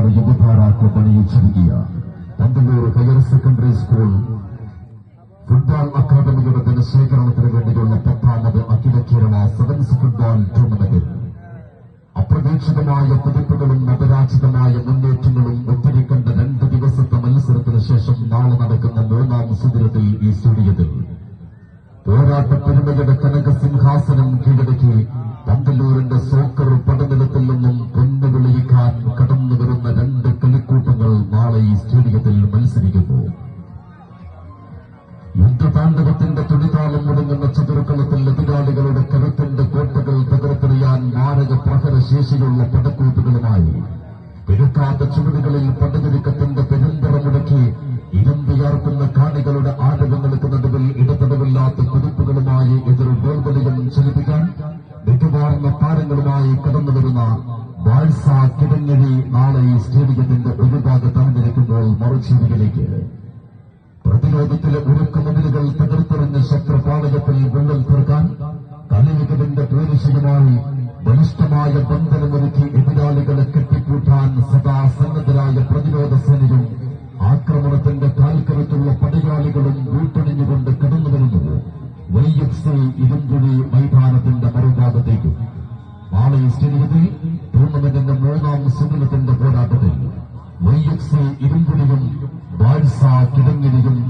ഒരുപാട് യുവതാരാക്കൾ പണിയിച്ചിരിക്കുക. Panthalloor higher secondary school football അക്കാദമിയുടെ ധനശേഖരണത്തിന് വേണ്ടിയുള്ള പത്താമത് അഖില കേരള സെവൻസ് ഫുട്ബോൾ ടൂർണമെന്റിൽ അപ്രതീക്ഷിതമായ കുതിപ്പുകളും അപരാജിതമായ മുന്നേറ്റങ്ങളും ഒത്തിരി കണ്ട രണ്ട് ദിവസത്തെ മത്സരത്തിന് ശേഷം നാളെ നടക്കുന്ന മൂന്നാം സുദിനത്തിൽ ഈ സ്റ്റേഡിയത്തിൽ. പോരാട്ട പെരുമയുടെ കനകസിംഹാസനം കീഴടക്കി പന്തല്ലൂരിന്റെ സോക്കർ പടനിലത്തിൽ നിന്നും പൊന്നുവിളിയിക്കാൻ കടന്നു മത്സരിക്കുന്നു യുദ്ധതാണ്ഡവത്തിന്റെ തുണിതാളം മുടങ്ങുന്ന ചതുർക്കളത്തിൽ എതിരാളികളുടെ കരുത്തിന്റെ കോട്ടകൾ തകർത്തെറിയാൻ മാരക പ്രഹരശേഷിയുള്ള പടക്കൂട്ടുകളുമായി. പെരുക്കാത്ത ചുവടുകളിൽ പടചുരുക്കത്തിന്റെ പെരുമ്പറ മുടക്കി ഇരുമ്പിയാർക്കുന്ന കാണികളുടെ ആരവങ്ങൾക്ക് നടുവിൽ ഇടപെടവില്ലാത്ത കുതിപ്പുകളുമായി എതിർ ഗോൾവലികൾ ചലിപ്പിക്കാൻ മികവാർന്ന താരങ്ങളുമായി കടന്നുവരുന്ന ബാഴ്സ കിടങ്ങഴി നാളെ ഈ സ്റ്റേഡിയത്തിന്റെ ഒരു ഭാഗത്ത് അണിനിരക്കുമ്പോൾ മറുചേരികളിലേക്ക് പ്രതിരോധത്തിലെ ഉരുക്കുമതിലുകൾ തകർത്തെറിഞ്ഞ ശത്രുപാലകത്തിൽ വിള്ളൽ തീർക്കാൻ കളിമികവിന്റെ പേരിശയുമായി ബലിഷ്ഠമായ ബന്ധനമൊരുക്കി എതിരാളികളെ കെട്ടിക്കൂട്ടാൻ സദാ സന്നദ്ധരായ പ്രതിരോധ സേനയും ആക്രമണത്തിന്റെ കാൽക്കരുത്തുള്ള പടയാളികളും വീട്ടണിഞ്ഞുകൊണ്ട് കടന്നു വരുന്നത് വൈ എഫ് സി ഇരുമ്പുഴി മൈതാനത്തിന്റെ മറുഭാഗത്തേക്ക്. നാളെ സ്റ്റേഡിയത്തിൽ ടൂർണമെന്റിന്റെ മൂന്നാം സുദിനത്തിന്റെ പോരാട്ടത്തിൽ വൈ എഫ് സി ഇരുമ്പുഴിയും ബാഴ്സ കിടങ്ങിരിയും തമ്മിൽ മത്സരിക്കുന്നു